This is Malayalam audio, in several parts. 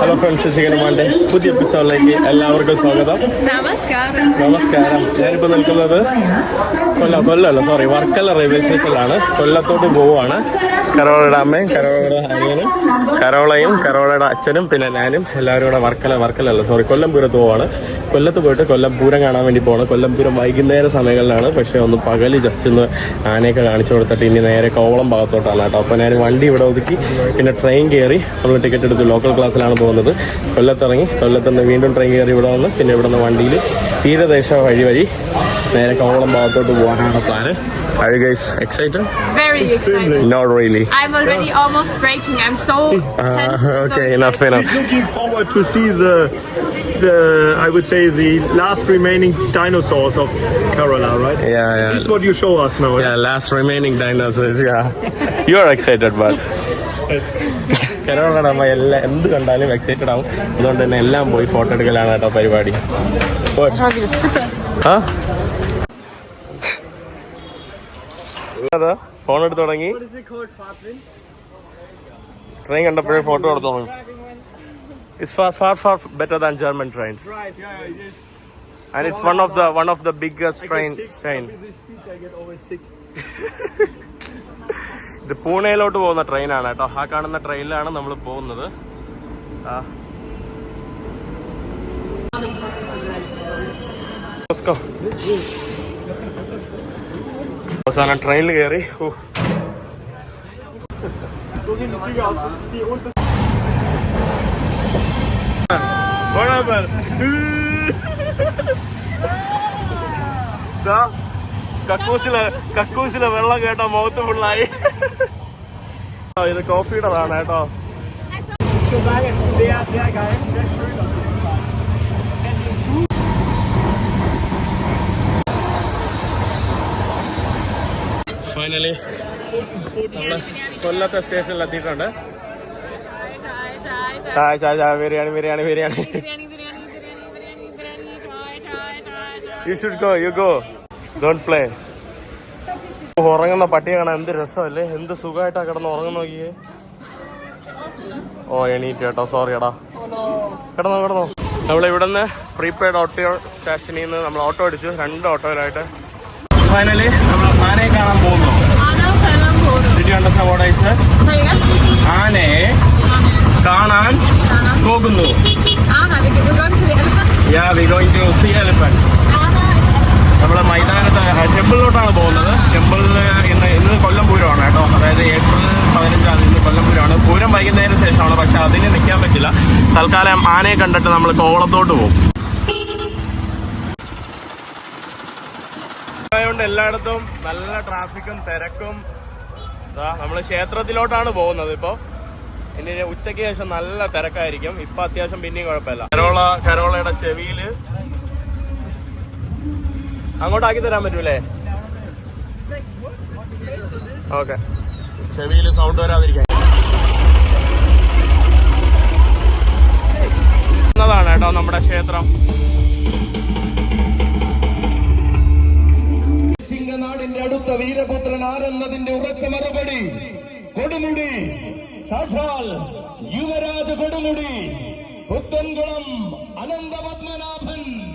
ഹലോ ഫ്രണ്ട്സ് ചിക്കനുമാന്റെ പുതിയ എപ്പിസോഡിലേക്ക് എല്ലാവർക്കും സ്വാഗതം. നമസ്കാരം. നമസ്കാരം. ഞാനിപ്പോൾ നിൽക്കുന്നത് കൊല്ല കൊല്ലമല്ല സോറി വർക്കല റെയിൽവേ സ്റ്റേഷനിലാണ് കൊല്ലത്തോട്ട് പോവുകയാണ്. കരോളയുടെ അമ്മയും കരോളയുടെ അനിയനും കരോളയും കരോളയുടെ അച്ഛനും പിന്നെ ഞാനും എല്ലാവരും കൂടെ വർക്കല വർക്കലല്ല സോറി കൊല്ലം പൂരത്ത് പോവാണ്. കൊല്ലത്ത് പോയിട്ട് കൊല്ലം പൂരം കാണാൻ വേണ്ടി പോകണം കൊല്ലം പൂരം വൈകുന്നേര സമയങ്ങളിലാണ്. പക്ഷേ ഒന്ന് പകൽ ജസ്റ്റ് ഒന്ന് ആനയൊക്കെ കാണിച്ചു കൊടുത്തിട്ട് ഇനി നേരെ കോവളം ഭാഗത്തോട്ടാണ് കേട്ടോ. അപ്പോൾ ഞാൻ വണ്ടി ഇവിടെ ഒതുക്കി പിന്നെ ട്രെയിൻ കയറി നമ്മൾ ടിക്കറ്റ് എടുത്ത് ലോക്കൽ ക്ലാസ്സിലാണ് പോകുന്നത്. കൊല്ലത്തിറങ്ങി കൊല്ലത്തുനിന്ന് വീണ്ടും ട്രെയിൻ കയറി ഇവിടെ വന്ന് പിന്നെ ഇവിടെ നിന്ന് വണ്ടിയിൽ തീരദേശ വഴി വഴി നേരെ കോവളം ഭാഗത്തോട്ട് പോകാനാണ് plan Are you guys excited? very excited Not really. I'm already almost breaking I'm so Uh, tense so okay, excited. enough, enough. looking forward to see the the I would say the last remaining dinosaurs of Kerala, right? Yeah, yeah. This is what you show us now. Yeah, last remaining dinosaurs, yeah. You are excited, but... കരോളയുടെ അമ്മ എല്ലാം എന്ത് കണ്ടാലും എക്സൈറ്റഡ് ആവും അതുകൊണ്ട് തന്നെ എല്ലാം പോയി ഫോട്ടോ എടുക്കലാണ് കേട്ടോ പരിപാടി ആ? അതാ ഫോൺ എടുത്ത് തുടങ്ങി. What is it called, Fatlin? Train കണ്ടപ്പോഴേ ഫോട്ടോ എടുത്ത് തുടങ്ങി. It's far far far better than German trains Right, yeah, it and it's one of the one of the biggest train train With this speech, I get always sick. ഇത് പൂനെയിലോട്ട് പോകുന്ന ട്രെയിനാണ് കേട്ടോ. ആ കാണുന്ന ട്രെയിനിലാണ് നമ്മൾ പോകുന്നത്. ആ. അവസാനം ട്രെയിനിൽ കയറി കക്കൂസിലെ കക്കൂസിലെ വെള്ളം കേട്ടോ മുഖത്ത് ഫുള്ളായി ഇത് കോഫിയുടെതാണ് കേട്ടോ ഫൈനലി നമ്മൾ കൊല്ലത്തെ സ്റ്റേഷനിൽ എത്തിയിട്ടുണ്ട്. ചായ ചായ ചായ biryani biryani biryani. You should go you go don't play ഉറങ്ങുന്ന പട്ടിയെ കാണാൻ എന്ത് രസമല്ലേ? എന്ത് സുഖമായിട്ടാ കിടന്ന് ഉറങ്ങുന്ന നോക്കിയേ. ഓ എണീറ്റ് കേട്ടോ. സോറി എടാ. കിടന്നോ കിടന്നോ. നമ്മൾ ഇവിടുന്ന് പ്രീപെയ്ഡ് ഓട്ടോ സ്റ്റേഷനിൽ നിന്ന് നമ്മൾ ഓട്ടോ അടിച്ചു. രണ്ട് ഓട്ടോയിലായിട്ട് ഫൈനലി നമ്മൾ ആനയെ കാണാൻ പോകുന്നു. Did you understand ആനെ ആനയെ കാണാൻ പോകുന്നു. Yeah we going to elephant നമ്മുടെ മൈതാനത്ത് ടെമ്പിളിലോട്ടാണ് പോകുന്നത്. ടെമ്പിളിൽ ഇന്ന് ഇന്ന് കൊല്ലം പൂരമാണ് കേട്ടോ. അതായത് ഏപ്രിൽ പതിനഞ്ചാം തീയതി കൊല്ലം പൂരമാണ്. പൂരം വൈകുന്നേരം ശേഷമാണ്. പക്ഷെ അതിന് നിൽക്കാൻ പറ്റില്ല. തൽക്കാലം ആനയെ കണ്ടിട്ട് നമ്മൾ കോവളത്തോട്ട് പോകും. ആയതുകൊണ്ട് എല്ലായിടത്തും നല്ല ട്രാഫിക്കും തിരക്കും. നമ്മൾ ക്ഷേത്രത്തിലോട്ടാണ് പോകുന്നത് ഇപ്പോൾ ഇനി ഉച്ചയ്ക്ക് ശേഷം നല്ല തിരക്കായിരിക്കും. ഇപ്പൊ അത്യാവശ്യം പിന്നെയും കുഴപ്പമില്ല. കരോള കരോളയുടെ ചെവിയിൽ. അങ്ങോട്ടാക്കി തരാൻ പറ്റൂലേ? ഓക്കെ. ചെവിയിൽ സൗണ്ട് വരാതിരിക്കാൻ. ാണ് കേട്ടോ നമ്മുടെ ക്ഷേത്രം. സിംഗനാടിന്റെ അടുത്ത വീരപുത്രൻ ആരെന്നതിന്റെ ഉറച്ച മറുപടി. കൊടുമുടി. സാക്ഷാൽ യുവരാജ കൊടുമുടി. പുത്തൻകുളം അനന്തപത്മനാഭൻ.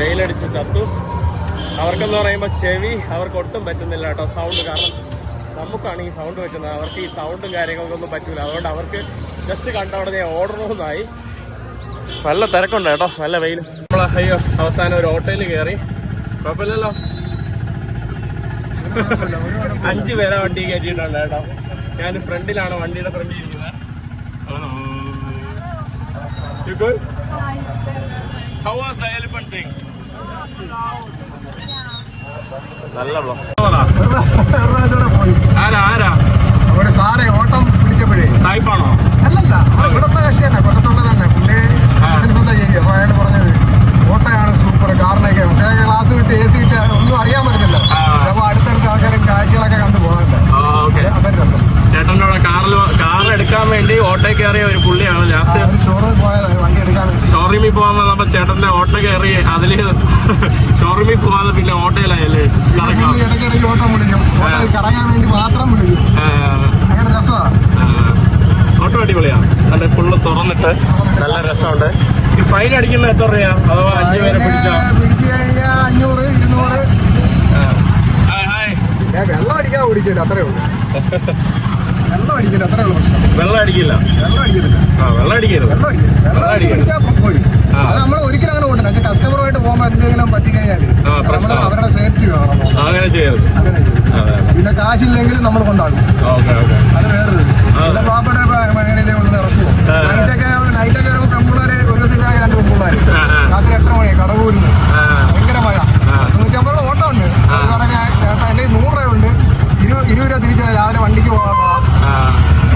വെയിലടിച്ച് ചത്തു. അവർക്കെന്ന് പറയുമ്പോൾ ചെവി അവർക്ക് ഒട്ടും പറ്റുന്നില്ല കേട്ടോ സൗണ്ട് കാരണം നമുക്കാണ് ഈ സൗണ്ട് പറ്റുന്നത്. അവർക്ക് ഈ സൗണ്ടും കാര്യങ്ങൾക്കൊന്നും പറ്റൂല. അതുകൊണ്ട് അവർക്ക് ജസ്റ്റ് കണ്ട ഉടനെ ഓടണമെന്നായി നല്ല തിരക്കുണ്ട് കേട്ടോ. നല്ല വെയിൽ നമ്മൾ അയ്യോ അവസാനം ഒരു ഓട്ടോയിൽ കയറി. കുഴപ്പമില്ലല്ലോ. അഞ്ച് പേരെ വണ്ടി കയറ്റിയിട്ടുണ്ട് കേട്ടോ. ഞാൻ ഫ്രണ്ടിലാണ് വണ്ടിയുടെ ഫ്രണ്ടിൽ ഇരിക്കുന്നത്? How was the elephant thing? നല്ല ആരാ ആരാ? അവിടെ സാറേ ഓട്ടം വിളിച്ചപ്പോഴേ. സായിപ്പാണോ? അല്ലല്ല ഇവിടെ ഉള്ള കക്ഷി തന്നെ കൊല്ലത്തുള്ള തന്നെ പുള്ളി ബിസിനസ് എന്താ ചെയ്യുക അപ്പൊ അയാൾ പറഞ്ഞത് ഓട്ടയാണ് സൂപ്പർ കാറിനൊക്കെ. പക്ഷേ ക്ലാസ് വിട്ട് എ സി കിട്ടി ഒന്നും അറിയാൻ പറ്റുന്നില്ല ആ. അപ്പൊ അടുത്തടുത്ത ആൾക്കാരും കാഴ്ചകളൊക്കെ കണ്ടു ഓക്കെ. അതൊരു രസം. ചേട്ടന്റെ കാറിൽ കാർ എടുക്കാൻ വേണ്ടി ഓട്ടോ കയറിയ ഒരു പുള്ളിയാണ് ലാസ്റ്റ് ഒരു ഷോറൂമിൽ പോയതാണ് വണ്ടി എടുക്കാൻ വേണ്ടി ഷോറൂമിൽ പോകാൻ വന്നപ്പോ ചേട്ടന്റെ ഓട്ടോ കയറി അതിൽ ഷോറൂമിൽ പോവാതെ പിന്നെ ഓട്ടോയിലായല്ലേ? കറക്കാം പുള്ളി ഇടയ്ക്കിടയ്ക്ക് ഓട്ടം വിളിക്കും. കറങ്ങാൻ വേണ്ടി മാത്രം വിളിക്കും. അങ്ങനെ രസമാണ് ഓട്ടോ അടിപൊളിയാ. അല്ലെ ഫുള്ള് തുറന്നിട്ട് നല്ല രസമുണ്ട്. ഈ ഫൈൻ അടിക്കുന്ന എത്ര രൂപയാ? അഥവാ അഞ്ചു പേരെ പിടിച്ചോ? പിടിച്ചു കഴിഞ്ഞാൽ അഞ്ഞൂറ് ഇരുന്നൂറ്. Hi hi. ഞാൻ വെള്ളം അടിക്കാൻ ഓടിക്കില്ല അത്രേ ഉള്ളൂ. വെള്ളം അടിക്കില്ല അത്രേ ഉള്ളൂ വെള്ളം അടിക്കില്ല. വെള്ളം അടിക്കരുത് ആ വെള്ളം അടിക്കരുത്. വെള്ളം അടിക്കരുത് വെള്ളം അടിക്കരുത്. പോയി. അത് നമ്മൾ ഒരിക്കലും അങ്ങനെ കൊണ്ടില്ല കസ്റ്റമറുമായിട്ട് പോകുമ്പോൾ എന്തെങ്കിലും പറ്റി കഴിഞ്ഞാൽ നമ്മൾ അവരുടെ സേഫ്റ്റി വേണം. അങ്ങനെ ചെയ്യരുത് അങ്ങനെ ചെയ്യും. അതെ അതെ. പിന്നെ കാശില്ലെങ്കിലും നമ്മൾ കൊണ്ടാകും അത് വേറൊരു. പിന്നെ പാപ്പട മകനെ കൊണ്ട് ഇറക്കുമോ. നൈറ്റൊക്കെ നൈറ്റൊക്കെ ഒരു പെമ്പിള്ളേരെ ഒരു രണ്ട് പെമ്പിള്ളേർ. രാത്രി എത്ര മണി കടകൂരുന്ന് ആ ഭയങ്കര മഴ ആ. നൂറ്റമ്പത് രൂപ ഓട്ടം ഉണ്ട് അത് പറഞ്ഞാൽ ചേട്ടാ എന്റെ കയ്യിൽ നൂറ് രൂപ ഉണ്ട് ഇരു ഇരുപത് രൂപ തിരിച്ച് രാവിലെ വണ്ടിക്ക് പോകാം ആ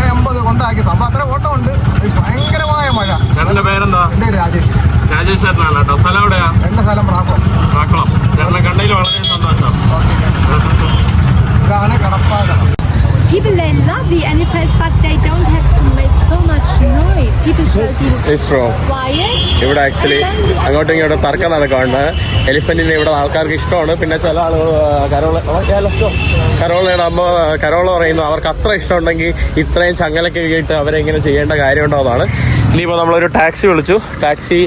എൺപത് കൊണ്ടാക്കി സംഭവം അത്ര ഓട്ടം ഉണ്ട് ഭയങ്കരമായ മഴ ചേട്ടന്റെ പേരെന്താ എന്റെ പേര് രാജേഷ് രാജേഷ് ചേട്ടനാണ് കേട്ടോ സ്ഥലം എവിടെയാ എന്റെ സ്ഥലം പ്രാപ്പം ആക്കളം ചേട്ടനെ കണ്ടതിൽ വളരെ സന്തോഷം ഇതാണ് കടപ്പാകടം People they love the elephants, but they don't have to make so much noise. People should be quiet. ഇവിടെ ആക്ച്വലി അങ്ങോട്ടും ഇങ്ങോട്ടും തർക്കം നടക്കാറുണ്ട് എലിഫന്റിനെ ഇവിടെ ആൾക്കാർക്ക് ഇഷ്ടമാണ്. പിന്നെ ചില ആളുകൾ കരോള കരോളയുടെ അമ്മ കരോള പറയുന്നു അവർക്ക് അത്ര ഇഷ്ടമുണ്ടെങ്കിൽ ഇത്രയും ചങ്ങലൊക്കെ കേട്ട് അവരെ ഇങ്ങനെ ചെയ്യേണ്ട കാര്യമുണ്ടോ? എന്നാണ്. ഇനിയിപ്പോൾ നമ്മളൊരു ടാക്സി വിളിച്ചു. ടാക്സി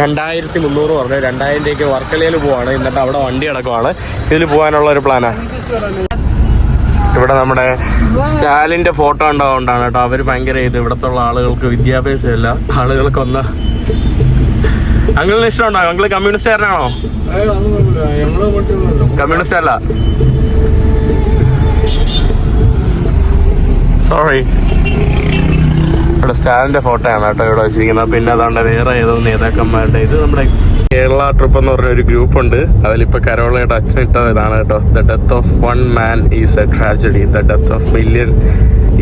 രണ്ടായിരത്തി മുന്നൂറ് പറഞ്ഞു. രണ്ടായിരം രൂപയ്ക്ക് വർക്കലയിൽ പോവാണ്. എന്നിട്ട് അവിടെ വണ്ടി അടക്കമാണ് ഇതിൽ പോകാനുള്ള ഒരു പ്ലാനാണ് ഇവിടെ നമ്മുടെ സ്റ്റാലിന്റെ ഫോട്ടോ ഉണ്ടാവുകൊണ്ടാണ് കേട്ടോ. അവർ ഭയങ്കര ഇത്. ഇവിടത്തുള്ള ആളുകൾക്ക് വിദ്യാഭ്യാസം ഇല്ല ആളുകൾക്കൊന്ന് അങ്കിളിന് ഇഷ്ടമുണ്ടോ? അങ്കിൾ കമ്മ്യൂണിസ്റ്റുകാരനാണോ കമ്മ്യൂണിസ്റ്റ് അല്ല. സോറി ഇവിടെ സ്റ്റാലിന്റെ ഫോട്ടോ ആണ് കേട്ടോ ഇവിടെ വെച്ചിരിക്കുന്നത്. പിന്നെ അതാണ്ട് വേറെ ഏതോ നേതാക്കന്മാരുടെ ഇത് നമ്മുടെ കേരള ട്രിപ്പ് എന്ന് പറഞ്ഞ ഒരു ഗ്രൂപ്പ് ഉണ്ട്. അതിലിപ്പോ കരോളയുടെ അച്ഛൻ ഇട്ട ഇതാണ് കേട്ടോ. The death of one man is a tragedy the death of million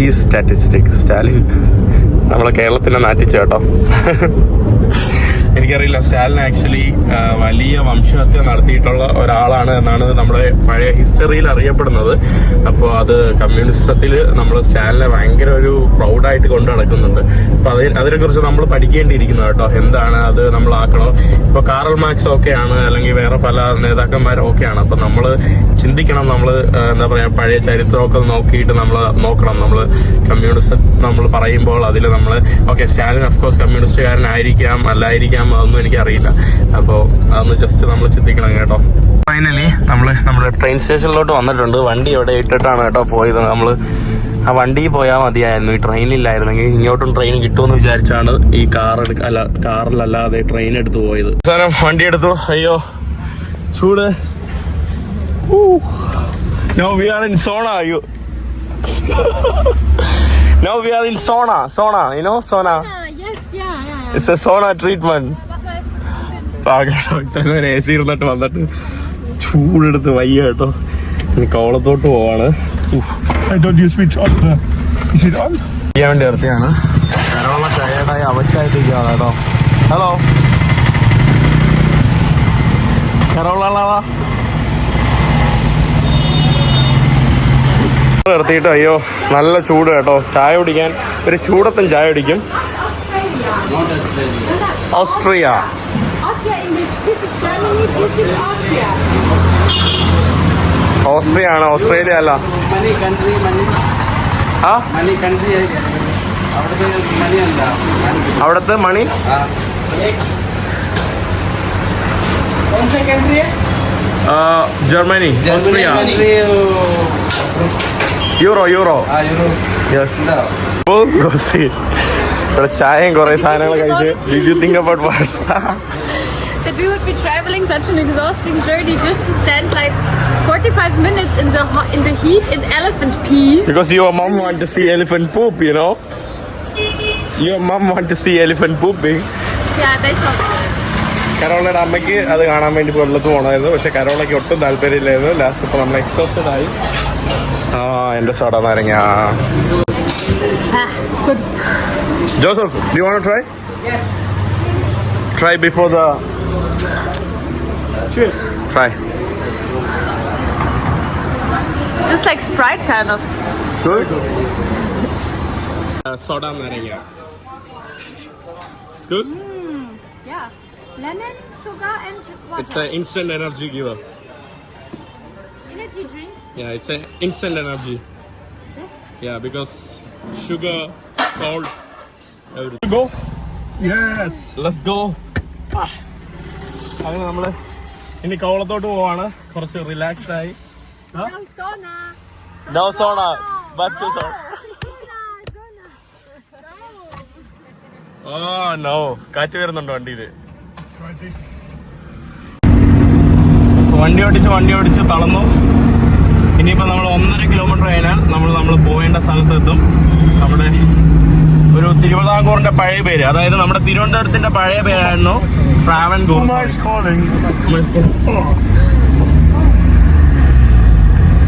is statistic Stalin നമ്മളെ കേരളത്തിനെ നാറ്റിച്ചു കേട്ടോ. എനിക്കറിയില്ല സ്റ്റാലിൻ ആക്ച്വലി വലിയ വംശഹത്യ നടത്തിയിട്ടുള്ള ഒരാളാണ് എന്നാണ് നമ്മുടെ പഴയ ഹിസ്റ്ററിയിൽ അറിയപ്പെടുന്നത്. അപ്പോൾ അത് കമ്മ്യൂണിസത്തിൽ നമ്മൾ സ്റ്റാലിനെ ഭയങ്കര ഒരു പ്രൗഡായിട്ട് കൊണ്ടു നടക്കുന്നുണ്ട്. അപ്പോൾ അതിനെ അതിനെക്കുറിച്ച് നമ്മൾ പഠിക്കേണ്ടിയിരിക്കുന്നു കേട്ടോ. എന്താണ് അത് നമ്മളാക്കണോ ഇപ്പൊ കാറൽ മാക്സ് ഒക്കെയാണ് അല്ലെങ്കിൽ വേറെ പല നേതാക്കന്മാരും ഒക്കെയാണ് അപ്പോൾ നമ്മൾ ചിന്തിക്കണം നമ്മൾ എന്താ പറയുക പഴയ ചരിത്രമൊക്കെ നോക്കിയിട്ട് നമ്മൾ നോക്കണം. നമ്മൾ കമ്മ്യൂണിസ്റ്റ് നമ്മൾ പറയുമ്പോൾ അതിൽ നമ്മൾ ഓക്കെ സ്റ്റാലിൻ ഓഫ് കോഴ്സ് കമ്മ്യൂണിസ്റ്റുകാരനായിരിക്കാം അല്ലായിരിക്കാം അതൊന്നും എനിക്കറിയില്ല. അപ്പോൾ അതൊന്ന് ജസ്റ്റ് നമ്മൾ ചിന്തിക്കണം കേട്ടോ. ഫൈനലി നമ്മൾ നമ്മുടെ ട്രെയിൻ സ്റ്റേഷനിലോട്ട് വന്നിട്ടുണ്ട്. വണ്ടി എവിടെ ഇട്ടിട്ടാണ് കേട്ടോ പോയത്. നമ്മൾ ആ വണ്ടിയിൽ പോയാൽ മതിയായിരുന്നു. ഈ ട്രെയിനില്ലായിരുന്നെങ്കിൽ ഇങ്ങോട്ടും ട്രെയിൻ കിട്ടുമെന്ന് വിചാരിച്ചാണ് ഈ കാർ എടുക്ക അല്ല കാറിലല്ലാതെ ട്രെയിൻ എടുത്ത് പോയത്. അവസാനം വണ്ടി എടുത്തു. അയ്യോ ചൂട്. No we are in sauna അയ്യോ no we are in sauna sauna sauna it's a sauna treatment ഇത്ര നേരം എ സി ഇരുന്നിട്ട് വന്നിട്ട് ചൂടെടുത്ത് വയ്യ കേട്ടോ. ഇനി കോളത്തോട്ട് പോവാണ്? ചെയ്യാൻ വേണ്ടി നിർത്തിയാണ് കരോള ടയേർഡായി അവശയായിട്ടിരിക്കുകയാണ് കേട്ടോ. ഹലോ കരോള നിർത്തിയിട്ട് അയ്യോ നല്ല ചൂട് കേട്ടോ. ചായ കുടിക്കാൻ ഒരു ചൂടത്തൻ ചായ കുടിക്കും. Austria Austria. In this, this is Germany, this is Austria. Austria ആണ് ഓസ്ട്രേലിയ അല്ല. മണി കൺട്രി മണി ആ? മണി കൺട്രി അവിടുത്തെ മണി എന്താ അവിടുത്തെ മണി ആ, ജർമ്മനി ഓസ്ട്രിയ യൂറോ യൂറോ ആ യൂറോ യെസ് ഗോസി ഇവിടെ ചായയും കുറെ സാധനങ്ങൾ കഴിച്ച് did you think about what That we would be traveling such an exhausting journey just to stand like 45 minutes in the in the heat in elephant pee. Because your mom want to see elephant poop, you know. Your mom want to see elephant pooping. Yeah, that's sound കരോളയുടെ അമ്മയ്ക്ക് അത് കാണാൻ വേണ്ടി വെള്ളത്ത് പോകണമായിരുന്നു പക്ഷെ കരോളയ്ക്ക് ഒട്ടും താല്പര്യമില്ലായിരുന്നു ലാസ്റ്റ് ഇപ്പോൾ നമ്മൾ എക്സോസ്റ്റഡ് ആയി ആ എന്റെ സോഡ നാരങ്ങ Joseph, do you want to try? Yes. Try before the. Cheers. Try. Just like Sprite, kind of. It's good. Uh, soda naranja. It's good. Mm, yeah. Lemon, sugar, and water. It's an instant energy giver. Energy drink. Yeah, it's an instant energy. Yes. Yeah, because sugar, salt. Everything. Yes let's go go. അങ്ങനെ നമ്മൾ ഇനി കവളത്തോട്ട് പോവാണ്. കുറച്ച് റിലാക്സ്ഡ് ആയി. No sauna. No sauna back to. No കാറ്റ് വരുന്നുണ്ടോ വണ്ടിയിൽ? വണ്ടി ഓടിച്ച് വണ്ടി ഓടിച്ച് തളന്നു ഇനിയിപ്പോ നമ്മൾ ഒന്നര കിലോമീറ്റർ കഴിഞ്ഞാൽ നമ്മൾ നമ്മൾ പോവേണ്ട സ്ഥലത്തെത്തും. നമ്മുടെ ഒരു തിരുവിതാംകൂറിന്റെ പഴയ പേര്. അതായത് നമ്മുടെ തിരുവനന്തപുരത്തിന്റെ പഴയ പേരായിരുന്നു ട്രാവൻകൂർ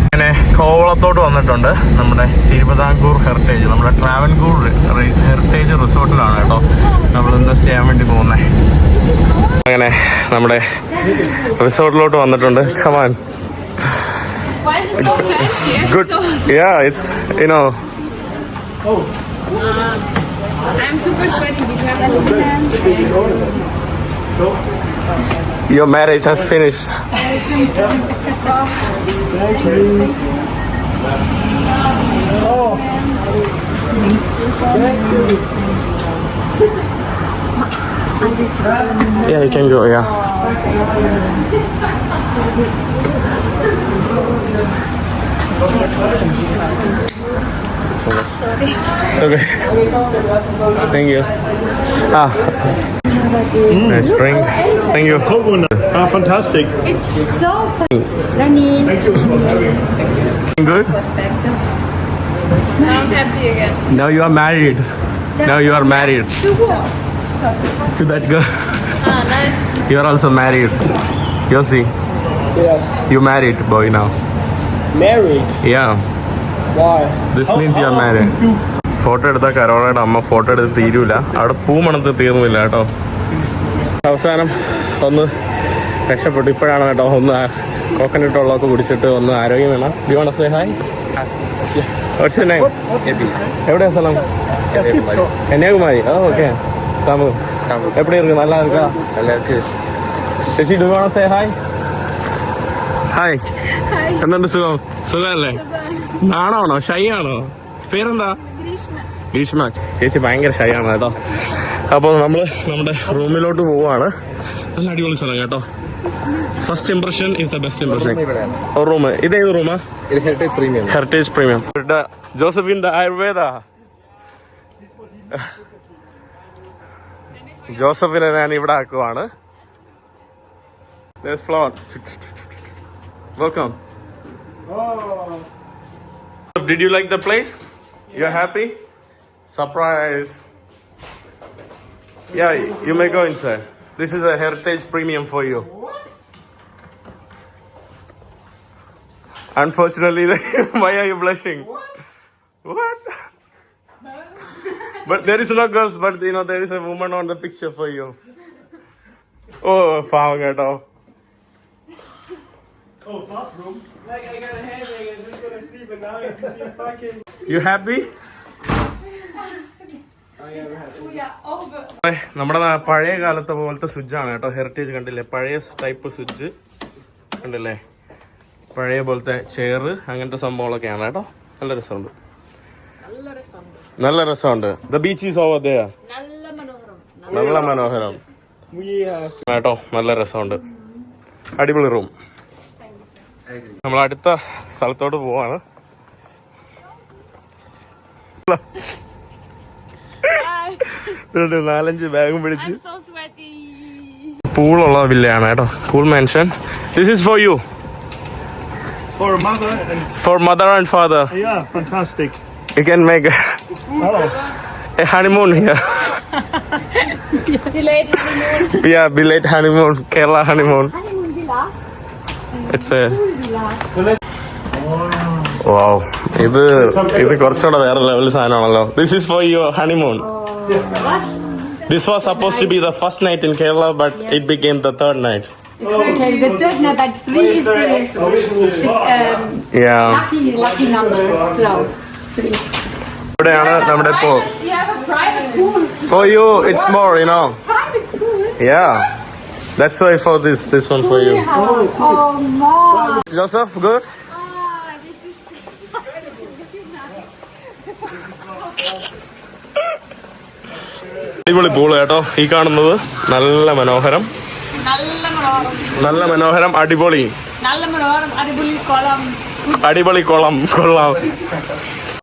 അങ്ങനെ കോവളത്തോട്ട് വന്നിട്ടുണ്ട് നമ്മുടെ തിരുവിതാംകൂർ ഹെറിറ്റേജ് നമ്മുടെ ട്രാവൻകൂർ ഹെറിറ്റേജ് റിസോർട്ടിലാണ് കേട്ടോ നമ്മൾ ഇന്ന് ചെയ്യാൻ വേണ്ടി പോകുന്നത് അങ്ങനെ നമ്മുടെ റിസോർട്ടിലോട്ട് വന്നിട്ടുണ്ട്. Come on yeah is you know fancy? I'm super sweaty. Did you have a anything? Your marriage has finished. Thank you. Yeah, you can go, yeah. Sorry. It's okay. Thank you. Ah. Nice drink. Thank you. Coconut. Ah, fantastic. It's so fun. Running. Good. now I'm happy again. Now you are married. Now you are married To who? to that girl. Ah, nice. You are also married. Yossi, Yes. you married boy now. Married. Yeah. This means you are married photo എടുത്ത കരോളയുടെ അമ്മ ഫോട്ടോ എടുത്ത് തീരൂല. അവിടെ പൂമണത്ത് തീർന്നില്ല കേട്ടോ. അവസാനം ഒന്ന് രക്ഷപ്പെട്ടു. ഇപ്പോഴാണ് കേട്ടോ ഒന്ന് കോക്കനട്ട് വെള്ളമൊക്കെ കുടിച്ചിട്ട് ഒന്ന് ആരോഗ്യം വേണം. ദിവാണ സേ ഹായ് എവിടെയാ സ്ഥലം? Kanyakumari. Oh, oh okay Tamil. എവിടെ ഇருக்கு நல்லா இருக்கா ചേച്ചി ഡിവാണ സേ ഹായ് ഹായ് എന്തുണ്ട് സുഖം? സുഖമല്ലേ? നാണാണോ ഷൈ ആണോ? പേരെന്താ? ഗ്രീഷ്മ. ചേച്ചി ഭയങ്കര ഷൈ ആണ് കേട്ടോ. അപ്പോൾ നമ്മൾ നമ്മുടെ റൂമിലോട്ട് പോവാണ്. നല്ല അടിപൊളി സ്ഥലം കേട്ടോ. First impression is the best impression room. ഇതേത് റൂമാ? ഇത് heritage premium heritage premium Josephine the Ayurveda. ജോസഫിനെ ഞാൻ ഇവിടെ ആക്കുവാണ്. Welcome. Oh. Did you like the place? Yes. You're happy? Surprise. Yeah, you may go inside. This is a heritage premium for you. What? Unfortunately, why are you blushing? What? What? but there is no girls, but you know, there is a woman on the picture for you. Oh, found it off. Oh, bathroom. Like I got a headache and just gonna sleep and now I can see fucking. You happy? നമ്മുടെ പഴയ കാലത്തെ പോലത്തെ സ്വിച്ചാണ് കേട്ടോ. ഹെറിറ്റേജ് കണ്ടില്ലേ? പഴയ ടൈപ്പ് സ്വിച്ച് കണ്ടില്ലേ? പഴയ പോലത്തെ ചെയറ് അങ്ങനത്തെ സംഭവങ്ങളൊക്കെയാണ് കേട്ടോ. നല്ല രസമുണ്ട്. നല്ല രസമുണ്ട്. The beach is over there നല്ല മനോഹരം. കേട്ടോ നല്ല രസമുണ്ട്. അടിപൊളി റൂം നമ്മൾ അടുത്ത സ്ഥലത്തോട്ട് പോവാണ്. നാലഞ്ച് ബാഗും പിടിച്ച്. പൂളുള്ള വില്ലയാണ് കേട്ടോ. Pool mention this is for you For mother mother and for mother and father yeah, fantastic. You can make a honeymoon here Delayed honeymoon. Honeymoon Kerala honeymoon it's a wow ഇത് ഇത് കുറച്ചുകൂടെ വേറെ level സാധനമാണല്ലോ. This is for your honeymoon this was suppose to be the first night in Kerala but it became the third night Okay, the third number, but three is the um, yeah lucky, lucky number. So, three. ഇവിടെയാണ് നമ്മുടെ ഇപ്പോ You have a private pool. For you, That's why I found this, this one for you. Oh, mom. Joseph, good? അടിപൊളി പൂൾ കേട്ടോ. ഈ കാണുന്നത് നല്ല മനോഹരം. നല്ല മനോഹരം അടിപൊളി. അടിപൊളി കുളം കൊള്ളാം.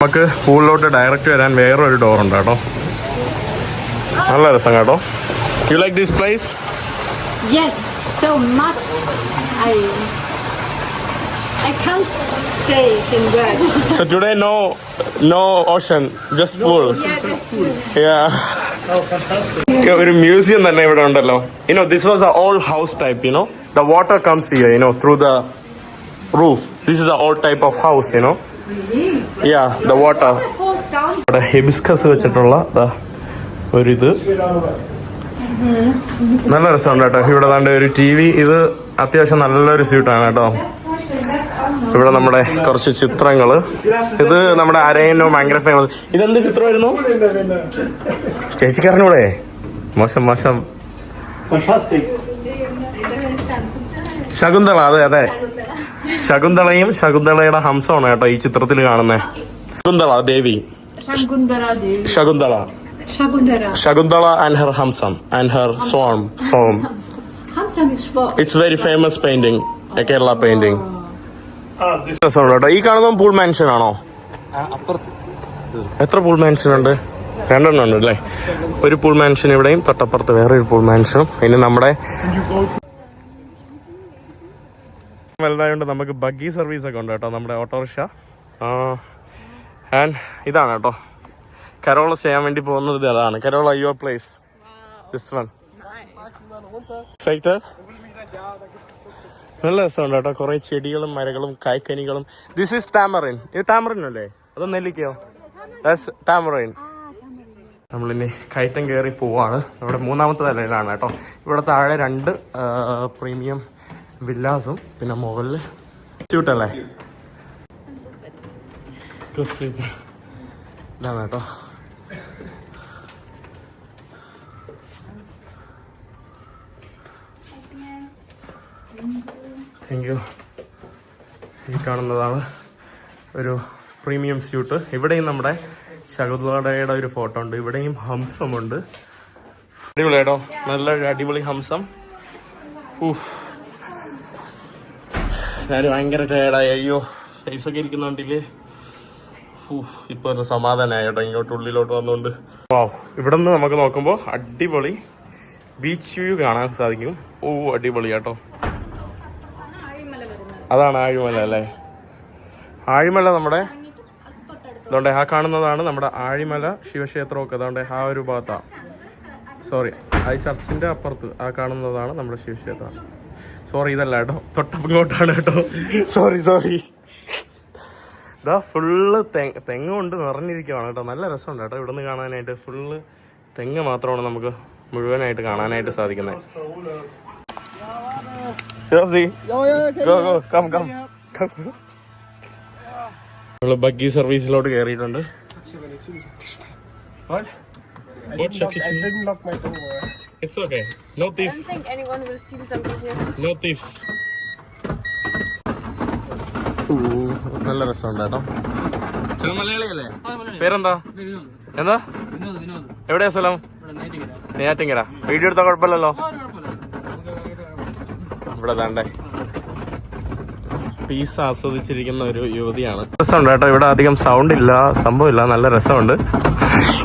നമുക്ക് പൂളിലോട്ട് ഡയറക്റ്റ് വരാൻ വേറൊരു ഡോർ ഉണ്ട് കേട്ടോ. നല്ല രസം കേട്ടോ. You like this place Yes, so much. I I can't say it in words. So today no no ocean, just pool. Yeah. Okay, ഒരു മ്യൂസിയം തന്നെ ഇവിടെ ഉണ്ടല്ലോ you know this was a old house type you know the water comes here you know through the roof this is a old type of house you know yeah the water Falls down. ഇവിടെ ഹെബിസ്കസ് വെച്ചിട്ടുള്ള ദാ ഒരിത് നല്ല രസമുണ്ട് കേട്ടോ. ഇവിടെ ദാണ്ട് ഒരു ടി വി ഇത് അത്യാവശ്യം നല്ലൊരു സ്യൂട്ടാണ് കേട്ടോ. ഇവിടെ നമ്മുടെ കുറച്ച് ചിത്രങ്ങൾ. ഇത് നമ്മുടെ അരയനോ ഭയങ്കര ഫേമസ് ഇതെന്ത് ചിത്രമായിരുന്നു? ചേച്ചിക്കാരനൂടെ? മോശം മോശം. ശകുന്തള അതെ അതെ. ശകുന്തളയും ശകുന്തളയുടെ ഹംസമാണ് കേട്ടോ ഈ ചിത്രത്തിൽ കാണുന്നത് Shakuntala Devi. Shakuntala. Shagundara. and her her hamsam her her Swarm. Swan Hamsam is for it's very famous painting Kerala painting Ah, this രസമുണ്ട് കേട്ടോ ഈ കാണുന്ന പൂൾ മാൻഷൻ ആണോ? എത്ര പൂൾ മാൻഷൻ ഉണ്ട്? രണ്ടെണ്ണം ഉണ്ട് അല്ലേ? ഒരു പൂൾ മാൻഷൻ ഇവിടെയും തൊട്ടപ്പുറത്ത് വേറെ ഒരു പൂൾ മാൻഷനും ഇനി നമ്മുടെ വലുതായതുകൊണ്ട് നമുക്ക് ബഗ്ഗി സർവീസ് ഒക്കെ ഉണ്ട് കേട്ടോ നമ്മുടെ ഓട്ടോറിക്ഷ ആൻഡ് ഇതാണ് കേട്ടോ. കരോള ചെയ്യാൻ വേണ്ടി പോകുന്നത് അതാണ് Carola your place this one excited നല്ല രസമുണ്ട് കേട്ടോ. കുറെ ചെടികളും മരങ്ങളും കായ്ക്കനികളും ദിസ് ഈസ് ടാമറിൻ ഇത് ടാമറിൻ അല്ലേ? അതോ നെല്ലിക്കോ ടാമറിൻ നമ്മളിനി കയറ്റം കയറി പോവാണ്. ഇവിടെ മൂന്നാമത്തെ നിലയിലാണ് കേട്ടോ. ഇവിടെ താഴെ രണ്ട് പ്രീമിയം വില്ലാസും പിന്നെ മുകളിൽ ക്യൂട്ടല്ലേ ഇതാണ് കേട്ടോ. താങ്ക് യു ഈ കാണുന്നതാണ് ഒരു പ്രീമിയം സ്യൂട്ട് ഇവിടെയും നമ്മുടെ ശകുന്തളയുടെ ഒരു ഫോട്ടോ ഉണ്ട്. ഇവിടെയും ഹംസമുണ്ട്. അടിപൊളി കേട്ടോ നല്ല അടിപൊളി ഹംസം. ഊഫ് ഞാൻ ഭയങ്കര ടയർഡായി അയ്യോ ഫേസൊക്കെ ഇരിക്കുന്നുണ്ടില്ലേ ഊഫ് ഇപ്പൊ ഒരു സമാധാനമായി കേട്ടോ. ഇങ്ങോട്ട് ഉള്ളിലോട്ട് വന്നുകൊണ്ട് ഓ ഇവിടെ നമുക്ക് നോക്കുമ്പോൾ അടിപൊളി ബീച്ച് വ്യൂ കാണാൻ സാധിക്കും. ഓ അടിപൊളി കേട്ടോ അതാണ് ആഴിമല അല്ലേ? ആഴിമല നമ്മുടെ അതുകൊണ്ട് ആ കാണുന്നതാണ് നമ്മുടെ ആഴിമല ശിവക്ഷേത്രമൊക്കെ. അതുകൊണ്ട് ആ ഒരു ഭാഗത്താ. സോറി ആ ചർച്ചിന്റെ അപ്പുറത്ത് ആ കാണുന്നതാണ് നമ്മുടെ ശിവക്ഷേത്രം. സോറി ഇതല്ല കേട്ടോ. തൊട്ടപ്പങ്ങോട്ടാണ് കേട്ടോ. സോറി സോറി ഇതാ ഫുള്ള് തെങ്ങ് തെങ്ങ് കൊണ്ട് നിറഞ്ഞിരിക്കുകയാണ് കേട്ടോ. നല്ല രസമുണ്ട് കേട്ടോ ഇവിടുന്ന് കാണാനായിട്ട്. ഫുള്ള് തെങ്ങ് മാത്രമാണ് നമുക്ക് മുഴുവനായിട്ട് കാണാനായിട്ട് സാധിക്കുന്നത്. നമ്മൾ ബഗ്ഗി സർവീസിലോട്ട് കയറിയിട്ടുണ്ട് What? What, Shaki? It's okay. No I thief. don't think anyone will steal something here. No thief. നല്ല രസമുണ്ട് കേട്ടോ. ചില മലയാളിയല്ലേ പേരെന്താ? എന്താ? എവിടെയാ സ്ഥലം? നെയ്യാറ്റിങ്കര വീഡിയോ എടുത്താൽ കുഴപ്പമില്ലല്ലോ. ഇവിടെ താണ്ടേ പീസ് ആസ്വദിച്ചിരിക്കുന്ന ഒരു യുവതിയാണ്. രസമുണ്ട് കേട്ടോ ഇവിടെ അധികം സൗണ്ട് ഇല്ല സംഭവം ഇല്ല നല്ല രസമുണ്ട്.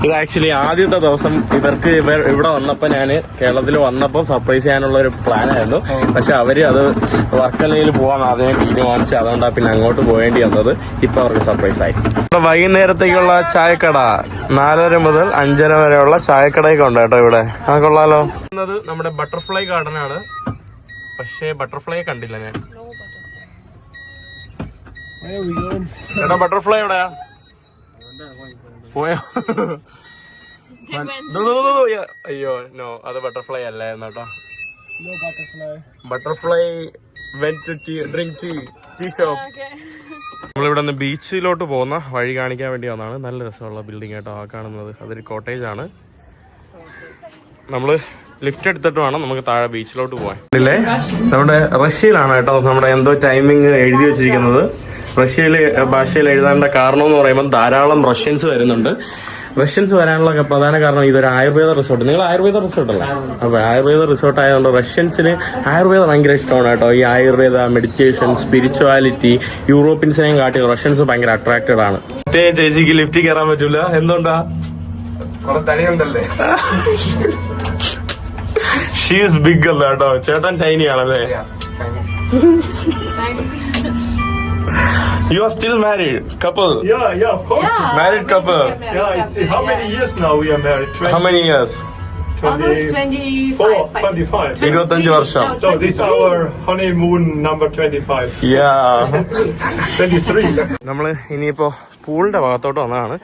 ഇത് ആക്ച്വലി ആദ്യത്തെ ദിവസം ഇവർക്ക് ഇവർ ഇവിടെ വന്നപ്പോൾ ഞാൻ കേരളത്തിൽ വന്നപ്പോൾ സർപ്രൈസ് ചെയ്യാനുള്ള ഒരു പ്ലാൻ ആയിരുന്നു. പക്ഷെ അവർ അത് വർക്കലയിൽ പോകാൻ ആദ്യം തീരുമാനിച്ചു അതുകൊണ്ടാണ് പിന്നെ അങ്ങോട്ട് പോകേണ്ടി വന്നത്. ഇപ്പൊ അവർക്ക് സർപ്രൈസ് ആയി. വൈകുന്നേരത്തേക്കുള്ള ചായക്കട. നാലര മുതൽ അഞ്ചര വരെയുള്ള ചായക്കടയൊക്കെ ഉണ്ട് കേട്ടോ ഇവിടെ. ആ കൊള്ളാലോ. നമ്മുടെ ബട്ടർഫ്ലൈ ഗാർഡൻ ആണ്. പക്ഷേ ബട്ടർഫ്ലൈ കണ്ടില്ല ഞാൻ. എടാ ബട്ടർഫ്ലൈ എവിടെയാ? പോയോ? അയ്യോ നോ അത് ബട്ടർഫ്ലൈ അല്ലായിരുന്നു കേട്ടോ. Butterfly went to tea drink tea tea shop. നമ്മളിവിടെ നിന്ന് ബീച്ചിലോട്ട് പോകുന്ന വഴി കാണിക്കാൻ വേണ്ടി വന്നാണ്. നല്ല രസമുള്ള ബിൽഡിംഗ് ആയിട്ടോ ആ കാണുന്നത്. അതൊരു കോട്ടേജ് ആണ്. നമ്മൾ ലിഫ്റ്റ് എടുത്തിട്ട് വേണം നമുക്ക് താഴെ ബീച്ചിലോട്ട് പോകാൻ ഇല്ലേ? നമ്മുടെ റഷ്യയിലാണ് കേട്ടോ നമ്മുടെ എന്തോ ടൈമിങ് എഴുതി വെച്ചിരിക്കുന്നത്. റഷ്യയിൽ ഭാഷയിൽ എഴുതാനുള്ള കാരണം എന്ന് പറയുമ്പോൾ ധാരാളം റഷ്യൻസ് വരുന്നുണ്ട്. റഷ്യൻസ് വരാനുള്ള പ്രധാന കാരണം ഇതൊരു ആയുർവേദ റിസോർട്ട് നിങ്ങൾ ആയുർവേദ റിസോർട്ട് അല്ലേ? അപ്പൊ ആയുർവേദ റിസോർട്ട് ആയതുകൊണ്ട് റഷ്യൻസിന് ആയുർവേദം ഭയങ്കര ഇഷ്ടമാണ് കേട്ടോ. ഈ ആയുർവേദ മെഡിറ്റേഷൻ സ്പിരിച്വാലിറ്റി യൂറോപ്യൻസിനെയും കാട്ടി റഷ്യൻസ് ഭയങ്കര അട്രാക്റ്റഡ് ആണ്. മറ്റേ ചേച്ചിക്ക് ലിഫ്റ്റ് കയറാൻ പറ്റൂല. എന്തുകൊണ്ടാ? കുറെ തടിയുണ്ടല്ലേ? ഷീസ് ബിഗ് അല്ല കേട്ടോ. ചേട്ടൻ ടൈനി ആണല്ലേ? You are still married couple Yeah, yeah, of course. Yeah, married couple it's, how many years now we are married? 20, how many years Almost 24, 25. 25. ഇരുപത്തഞ്ച് വർഷം So this is our honeymoon 25. Yeah 23. നമ്മൾ ഇനിയിപ്പോ പൂളിന്റെ ഭാഗത്തോട്ട് വന്നതാണ്.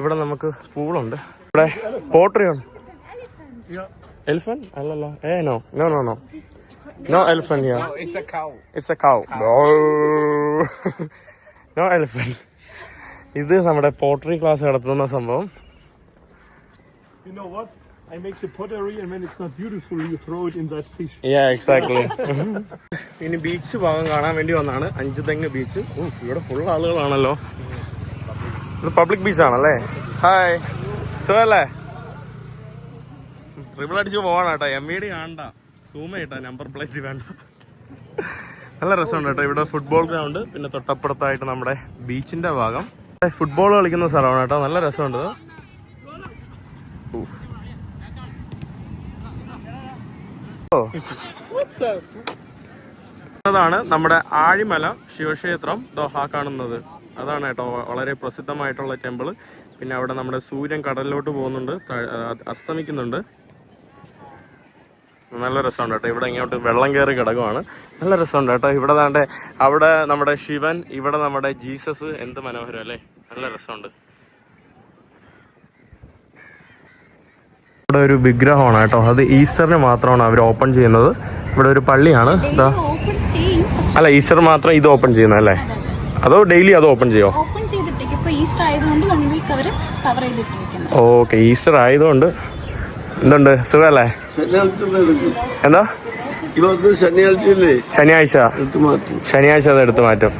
ഇവിടെ നമുക്ക് പൂളുണ്ട്. ഇവിടെ പോട്ടറി ഉണ്ട് elephant no. No, no, no no no no elephant here it's a cow it's cow. No. no elephant. ഇത് നമ്മുടെ പോട്ടറി ക്ലാസ് നടത്തുന്ന സംഭവം. You know what? I make the pottery and when it's not beautiful, you throw it in that fish. Yeah exactly ഇനി ബീച്ച് ഭാഗം കാണാൻ വേണ്ടി വന്നാണ്. അഞ്ചു തെങ്ങ് ബീച്ച് ഓ ഇവിടെ ഫുൾ ആളുകളാണല്ലോ. ഇത് പബ്ലിക് ബീച്ച് ആണല്ലേ? ഹായ് സുഖല്ലേ ട്രിപ്പിൾ അടിച്ച് പോവാണ് കേട്ടോ എം വി ഡി കാണണ്ട സൂമ കേട്ടോ നമ്പർ പ്ലേറ്റ് വേണ്ട. നല്ല രസമുണ്ട് കേട്ടോ ഇവിടെ ഫുട്ബോൾ ഗ്രൗണ്ട് പിന്നെ തൊട്ടപ്പുറത്തായിട്ട് നമ്മുടെ ബീച്ചിന്റെ ഭാഗം. ഫുട്ബോൾ കളിക്കുന്ന സ്ഥലമാണ് കേട്ടോ നല്ല രസമുണ്ട്. അതാണ് നമ്മുടെ ആഴിമല ശിവക്ഷേത്രം ദോഹ കാണുന്നത്. അതാണ് കേട്ടോ വളരെ പ്രസിദ്ധമായിട്ടുള്ള ടെമ്പിൾ പിന്നെ അവിടെ നമ്മുടെ സൂര്യൻ കടലിലോട്ട് പോകുന്നുണ്ട് അസ്തമിക്കുന്നുണ്ട്. നല്ല രസമുണ്ട് കേട്ടോ. ഇവിടെ ഇങ്ങോട്ട് വെള്ളം കയറി കിടക്കുവാണ്. നല്ല രസമുണ്ട് കേട്ടോ. ഇവിടെ താണ്ടെ അവിടെ നമ്മുടെ ശിവൻ ഇവിടെ നമ്മുടെ ജീസസ് എന്ത് മനോഹരം അല്ലേ? നല്ല രസമുണ്ട്. ഇവിടെ ഒരു വിഗ്രഹമാണ് കേട്ടോ. അത് ഈസ്റ്ററിന് മാത്രമാണ് അവർ ഓപ്പൺ ചെയ്യുന്നത്. ഇവിടെ ഒരു പള്ളിയാണ്. ഇതാ. അല്ല ഈസ്റ്റർ മാത്രം ഇത് ഓപ്പൺ ചെയ്യുന്നത് അല്ലേ? അതോ ഡെയിലി അത് ഓപ്പൺ ചെയ്യോ? ഓക്കെ ഈസ്റ്റർ ആയതുകൊണ്ട് എന്തുണ്ട്? സുഖല്ലേ? എന്തോ? ശനിയാഴ്ച. ശനിയാഴ്ച അത് എടുത്തു മാറ്റും.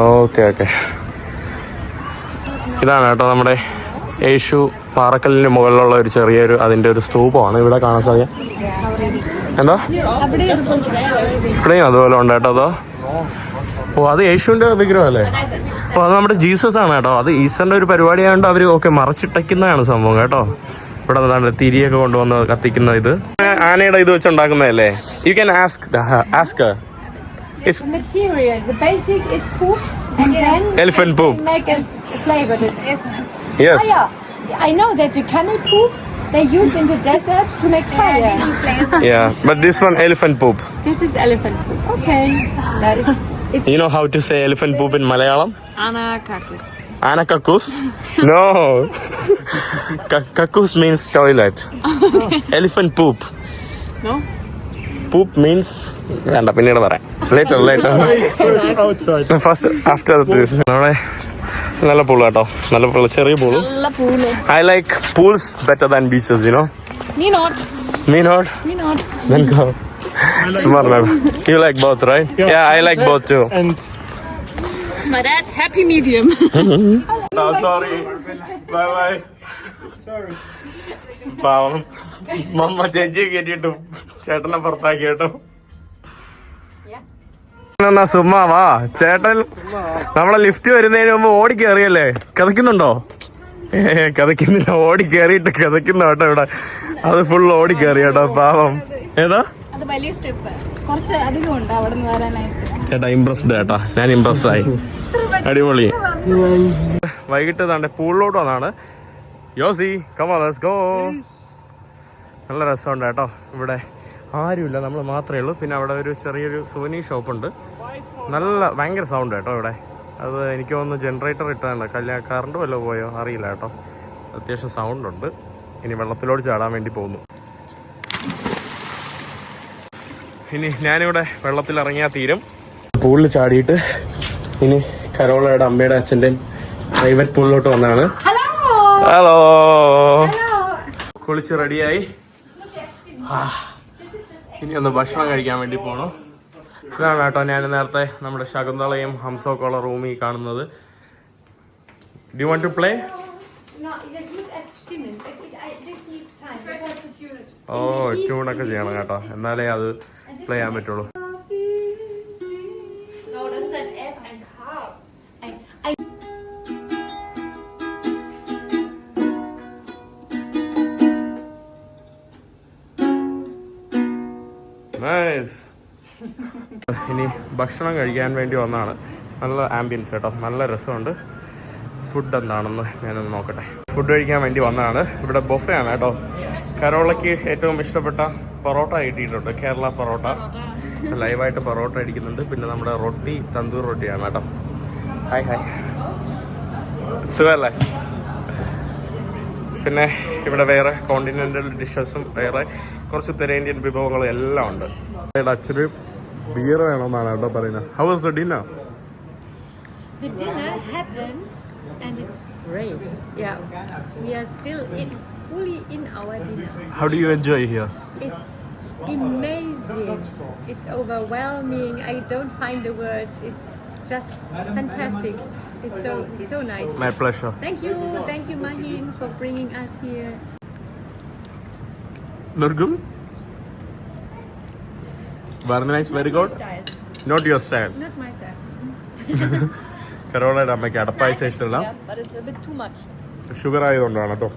Okay okay. ഇതാണ് കേട്ടോ നമ്മുടെ യേശു പാറക്കല്ലിന് മുകളിലുള്ള ഒരു ചെറിയൊരു അതിന്റെ ഒരു സ്തൂപമാണ്. ഇവിടെ കാണാൻ സാധിക്കും. എന്താ? ഇവിടെയും അതുപോലെ ഉണ്ട് കേട്ടോ അതോ? ഓ അത് യേശുവിന്റെ വിഗ്രഹമല്ലേ? അപ്പൊ അത് നമ്മുടെ ജീസസ് ആണ് കേട്ടോ. അത് ഈസ്റ്ററിന്റെ ഒരു പരിപാടിയായോണ്ട് അവർ ഒക്കെ മറച്ചിട്ടയ്ക്കുന്നതാണ് സംഭവം കേട്ടോ. ഇവിടെ എന്താണ് തിരിയൊക്കെ കൊണ്ടുവന്ന് കത്തിക്കുന്ന ഇത്. ആനയുടെ ഇത് വെച്ചുണ്ടാക്കുന്നതല്ലേ? You can ask ask elephant poo yes I know They use in the desert to make fire. Yeah, yeah. but this one elephant poop. This is elephant poop. Okay. That is You know how to say elephant poop in Malayalam? Anakakus. Anakakus? No. Ka- kakus means toilet. Elephant poop. No? Poop means വേണ്ട പിന്നീട് പറയാം later later outside. First after this നമ്മളെ നല്ല പൂൾ കേട്ടോ നല്ല പൂൾ ചെറിയ pool I like pools better than beaches you know Me not. Me not Me not. Smart man. you like both right? Yeah. Yeah i like both too. And My dad, happy medium. no sorry. Bye bye. പാവം. മമ്മ ചേച്ചിയെ കയറ്റിയിട്ടു ചേട്ടനെ പുറത്താക്കി കേട്ടോ. എന്നാ സുമ്മാ വാ. ചേട്ടൻ നമ്മളെ ലിഫ്റ്റ് വരുന്നതിന് മുമ്പ് ഓടി കയറിയല്ലേ കഥക്കുന്നുണ്ടോ ഏ കഥക്കുന്നില്ല ഓടി കയറിയിട്ട് കഥക്കുന്ന കേട്ടോ ഇവിടെ. അത് ഫുൾ ഓടി കയറി കേട്ടോ പാവം. ഏതാ? വലിയ കുറച്ച് ചേട്ടാ ഇമ്പ്രസ്ഡ് ചേട്ടാ ഞാൻ ഇമ്പ്രസ്ഡ് ആയി. അടിപൊളി. വൈകിട്ട് താണ്ടെ പൂളിലോട്ട് വന്നാണ്. യോസി കമാ ലെറ്റ്സ് ഗോ നല്ല രസമുണ്ട് കേട്ടോ. ഇവിടെ ആരുമില്ല നമ്മൾ മാത്രമേ ഉള്ളൂ. പിന്നെ അവിടെ ഒരു ചെറിയൊരു സുവനീ ഷോപ്പുണ്ട് നല്ല ഭയങ്കര സൗണ്ട് കേട്ടോ ഇവിടെ. അത് എനിക്ക് തോന്നുന്നു ജനറേറ്റർ ഇട്ടാണ് കല്യാണ കറണ്ട് വല്ലതും പോയോ? അറിയില്ല കേട്ടോ. അത്യാവശ്യം സൗണ്ട് ഉണ്ട്. ഇനി വെള്ളത്തിലോട്ട് ചാടാൻ വേണ്ടി പോകുന്നു. ഇനി ഞാനിവിടെ വെള്ളത്തിൽ ഇറങ്ങിയാൽ തീരും പൂളിൽ ചാടിയിട്ട് ഇനി കരോളയുടെ അമ്മയുടെ അച്ഛന്റെ പ്രൈവറ്റ് പൂളിലോട്ട് വന്നാണ് ഹലോ കുളിച്ച് റെഡിയായി ഇനി ഒന്ന് ഭക്ഷണം കഴിക്കാൻ വേണ്ടി പോകണം ഇതാണ് കേട്ടോ ഞാൻ നേരത്തെ നമ്മുടെ ശകുന്തളയും ഹംസൊക്കെ ഉള്ള റൂമിൽ കാണുന്നത് ഡു വോണ്ട് ടു പ്ലേ ഓ ട്യൂണൊക്കെ ചെയ്യണം കേട്ടോ. എന്നാലേ അത് പ്ലേ ചെയ്യാൻ പറ്റുള്ളൂ. ഇനി ഭക്ഷണം കഴിക്കാൻ വേണ്ടി വന്നാണ് നല്ല ആംബിയൻസ് കേട്ടോ. നല്ല രസമുണ്ട്. ഫുഡ് എന്താണെന്ന് ഞാനൊന്ന് നോക്കട്ടെ. ഫുഡ് കഴിക്കാൻ വേണ്ടി വന്നതാണ്. ഇവിടെ ബൊഫയാണ് കേട്ടോ. കരോളയ്ക്ക് ഏറ്റവും ഇഷ്ടപ്പെട്ട പൊറോട്ട കിട്ടിയിട്ടുണ്ട്. കേരള പൊറോട്ട. ലൈവായിട്ട് പൊറോട്ട അടിക്കുന്നുണ്ട്. പിന്നെ നമ്മുടെ റൊട്ടി തന്തൂർ റൊട്ടിയാണ് കേട്ടോ. ഹായ് ഹായ് സുഖമല്ലേ? പിന്നെ ഇവിടെ വേറെ കോണ്ടിനെന്റൽ ഡിഷസും വേറെ കുറച്ച് ഉത്തരേന്ത്യൻ വിഭവങ്ങളും എല്ലാം ഉണ്ട്. അച്ഛന് ബിയർ വേണമെന്നാണ് കേട്ടോ പറയുന്നത്. How the dinner The dinner happens and it's great. Yeah, we are still in fully in our dinner. How do you enjoy here? It's amazing. It's overwhelming. I don't find the words. It's just fantastic. It's so so nice. My pleasure. Thank you, thank you, Mahin, for bringing us here. Nurgul, very nice, very good. Not your style. Not my style. കരോളയുടെ അമ്മയ്ക്ക് അടപ്പായ ശേഷമുള്ള Yeah, but it's a bit too much. Sugar ആയതുകൊണ്ടാണ് കേട്ടോ.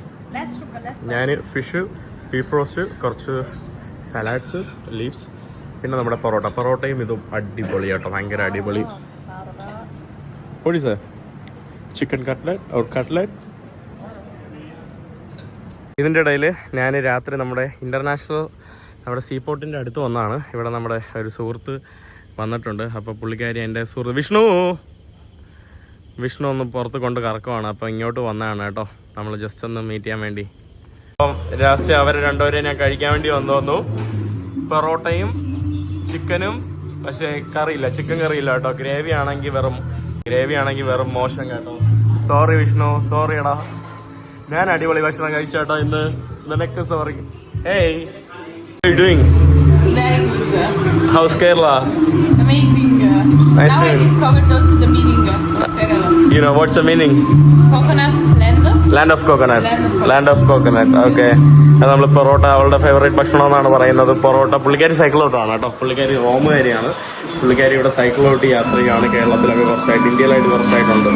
ഞാൻ ഫിഷ് ബീഫ് റോസ്റ്റ് കുറച്ച് സലാഡ്സ് ലീവ്സ് പിന്നെ നമ്മുടെ പൊറോട്ട. പൊറോട്ടയും ഇതും അടിപൊളി കേട്ടോ ഭയങ്കര അടിപൊളി. ഓടി sir chicken cutlet or cutlet ഇതിന്റെ ഇടയിൽ ഞാൻ രാത്രി നമ്മുടെ ഇന്റർനാഷണൽ നമ്മുടെ സീപോർട്ടിന്റെ അടുത്ത് വന്നാണ്. ഇവിടെ നമ്മുടെ ഒരു സുഹൃത്ത് വന്നിട്ടുണ്ട്. അപ്പോൾ പുള്ളിക്കാരി എന്റെ സുഹൃത്ത്. വിഷ്ണു! വിഷ്ണു ഒന്ന് പുറത്ത് കൊണ്ട് കറക്കുവാണ്. അപ്പോൾ ഇങ്ങോട്ട് വന്നതാണ് കേട്ടോ. നമ്മൾ ജസ്റ്റ് ഒന്ന് മീറ്റ് ചെയ്യാൻ വേണ്ടി. അപ്പം ലാസ്റ്റ് അവർ രണ്ടുപേരെയും ഞാൻ കഴിക്കാൻ വേണ്ടി വന്നു വന്നു. പൊറോട്ടയും ചിക്കനും പക്ഷേ കറിയില്ല. ചിക്കൻ കറിയില്ല കേട്ടോ. ഗ്രേവി ആണെങ്കിൽ വെറും ഗ്രേവി ആണെങ്കിൽ വെറും മോശം കേട്ടോ. സോറി വിഷ്ണു. സോറി എടാ. ഞാൻ അടിപൊളി ഭക്ഷണം കഴിച്ചു കേട്ടോ ഇന്ന്. നിനക്ക് സോറി ഏയ് doing. House Kerala. Nice now I discovered also the meaning of Kerala. You know what's the meaning? Coconut land. of land of coconut. Land of land of coconut. Okay. നമ്മൾ പൊറോട്ട അവളുടെ ഫേവറേറ്റ് ഭക്ഷണം എന്നാണ് പറയുന്നത് പൊറോട്ട പുള്ളിക്കാരി സൈക്കിളോട്ടാണ് കേട്ടോ പുള്ളിക്കാരി റോമുകാരിയാണ് പുള്ളിക്കാരി ഇവിടെ സൈക്കിളോട്ട് യാത്രയാണ് കേരളത്തിലൊക്കെ കുറച്ചായിട്ട് ഇന്ത്യയിലായിട്ട് കുറച്ചായിട്ടുണ്ട്